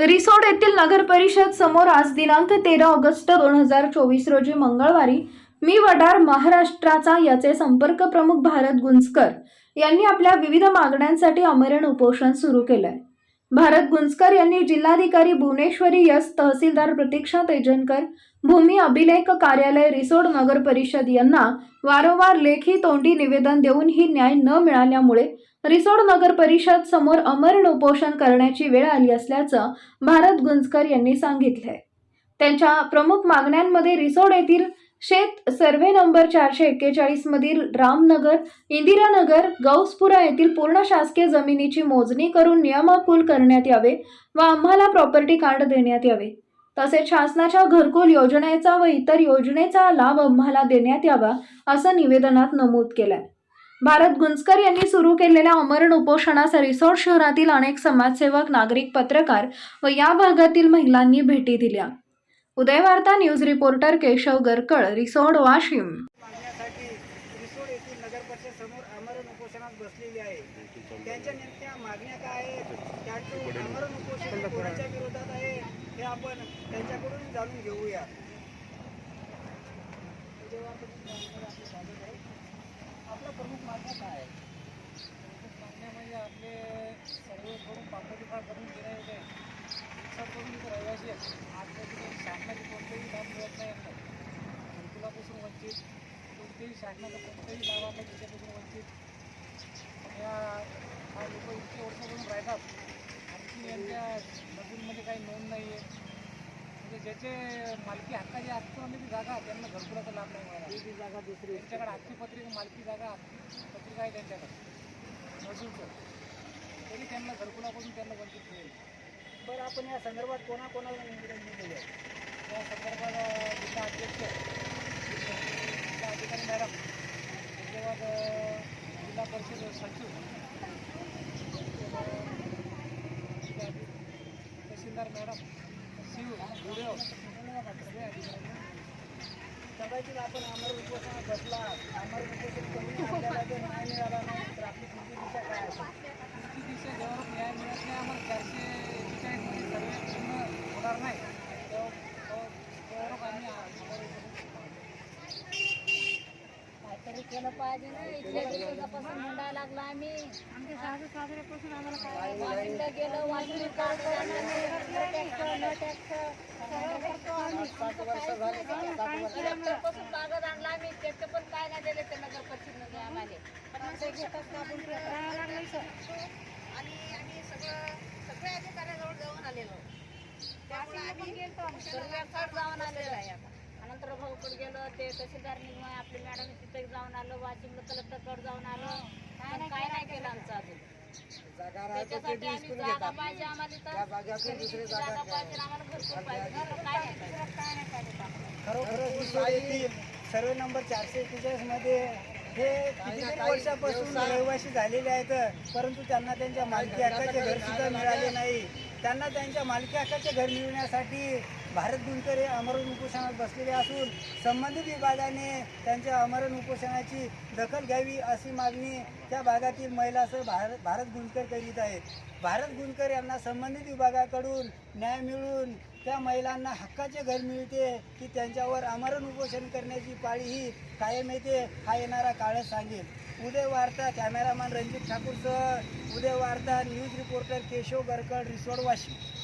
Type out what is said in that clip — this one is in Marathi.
रिसोड येथील नगर परिषद समोर आज दिनांक तेरा ऑगस्ट दोन हजार चोवीस रोजी मंगळवारी मी वडार महाराष्ट्राचा याचे संपर्क प्रमुख भारत गुंजकर यांनी आपल्या विविध मागण्यांसाठी अमरण उपोषण सुरू केलंय. भारत गुंजकर यांनी जिल्हाधिकारी भुवनेश्वरी यस तहसीलदार प्रतीक्षा तेजनकर भूमी अभिलेख कार्यालय रिसोड नगर परिषद यांना वारंवार लेखी तोंडी निवेदन देऊनही न्याय न मिळाल्यामुळे रिसोड नगर परिषद समोर अमरण उपोषण करण्याची वेळ आली असल्याचं भारत गुंजकर यांनी सांगितलंय. त्यांच्या प्रमुख मागण्यांमध्ये रिसोड येथील शेत सर्व्हे नंबर चारशे एक्केचाळीस मधील रामनगर इंदिरानगर गौसपुरा येथील पूर्ण शासकीय जमिनीची मोजणी करून नियमाकुल करण्यात यावे व आम्हाला प्रॉपर्टी कार्ड देण्यात यावे. तसेच शासनाच्या घरकुल योजनेचा व इतर योजनेचा लाभ आम्हाला देण्यात यावा असं निवेदनात नमूद केलंय. भारत गुंजकर यांनी सुरू केलेल्या अमरण उपोषणास रिसोड शहरातील अनेक समाजसेवक नागरिक पत्रकार व या भागातील महिलांनी भेटी दिल्या. Udayvarta news reporter Keshav Garkal Risod Washim. त्यांच्या नेमक्या मागण्या काय आहेत? उपोषण कोणाच्या विरोधात आहे? हे आपण त्यांच्याकडून जाणून घेऊया. आपला प्रमुख मागण्या काय आहे मागण्या म्हणजे आपले सर्व करून प्रॉपर्टी कार्ड करून गेले होते करून इथे रहिवासी आहेत. आजपर्यंत शासनाचे कोणतेही लाभ मिळत नाही यांना घरकुलापासून वंचित कोणतेही शासनाचा कोणतेही लाभ आपल्या त्याच्यापासून वंचित. या लोक इतके वर्षापासून राहतात. आणखी यांच्या नजूनमध्ये काही नोंद नाही आहे म्हणजे ज्याचे मालकी हक्काची असताना ती जागा त्यांना घरकुलाचा लाभ नाही मिळाला ही जागा दुसरी त्यांच्याकडे आजची पत्रिका मालकी जागा हक्की पत्रिका आहे त्यांच्याकडे. मजूरचं तरी त्यांना घरकुलापासून त्यांना वंचित मिळेल बरं आपण या संदर्भात कोणाकोणाला निवेदन दिलेले आहे? या संदर्भात जिल्हा अध्यक्ष जिल्हा अधिकारी मॅडम त्याच्यावर अ, जिल्हा परिषद सचिव त्याच्यावर इत्यादी तहसीलदार मॅडम शिव व्हिडिओ सगळे अधिकारी कदाचित आपण आमरण उपोषणात बसला आमरण उपोषण करून आपल्याला जर न्याय मिळाला नाही तर आपली पुढची दिशा काय असेल पुढची दिशा न्याय मिळत नाही आम्हाला चारशे एकेचाळीसमध्ये सर्वे पूर्ण होणार नाही तेव्हा तेव्हा आम्ही आम्हाला केलं पाहिजे ना इथल्या दिवसापासून लागला आम्ही. आमच्या सासू सासऱ्यापासून आम्हाला काय गेलं कागद आणला आम्ही पण काय नाही दिले ते नगर परिषदमध्ये आम्हाला आणि आम्ही सगळं सगळ्या अधिकाऱ्याजवळ जाऊन आलेलो. त्यामुळे आम्ही जाऊन आलेलो आहे आता. भाऊकडे गेलो ते तहसीलदार निगम आपली मॅडम तिथे जाऊन आलो वाशिमला कलेक्टरकडे जाऊन आलो. पण काय नाही केलं आमचं अजून. जागा राहतो ते त्याच्यासाठी आम्ही जागा घेतात. पाहिजे आम्हाला त्या इथं जागेतून दुसरी घरी जागा. पाहिजे आम्हाला घरकुल पाहिजे. दुसरं काय नाही. पाहिजे. खरोखरच येथील सर्वे नंबर चारशे एक्केचाळीसमध्ये हे कितीतरी वर्षापासून रहिवासी झालेले आहेत परंतु त्यांना त्यांच्या मालकी हक्काचे घर सुद्धा मिळाले नाही. त्यांना त्यांच्या मालकी हक्काचे घर मिळवण्यासाठी भारत गुंकर हे अमरण उपोषणात बसलेले असून संबंधित विभागाने त्यांच्या अमरण उपोषणाची दखल घ्यावी अशी मागणी त्या भागातील महिलासह भारत भारत गुंजकर करीत आहेत. भारत गुंजकर यांना संबंधित विभागाकडून न्याय मिळून त्या महिलांना हक्काचे घर मिळते की त्यांच्यावर अमरण उपोषण करण्याची पाळी ही कायम येते हा येणारा काळच सांगेल. उदय वार्ता कॅमेरामॅन रणजित ठाकूरसह उदय वार्ता न्यूज रिपोर्टर केशव गरकड रिसोड वाशिम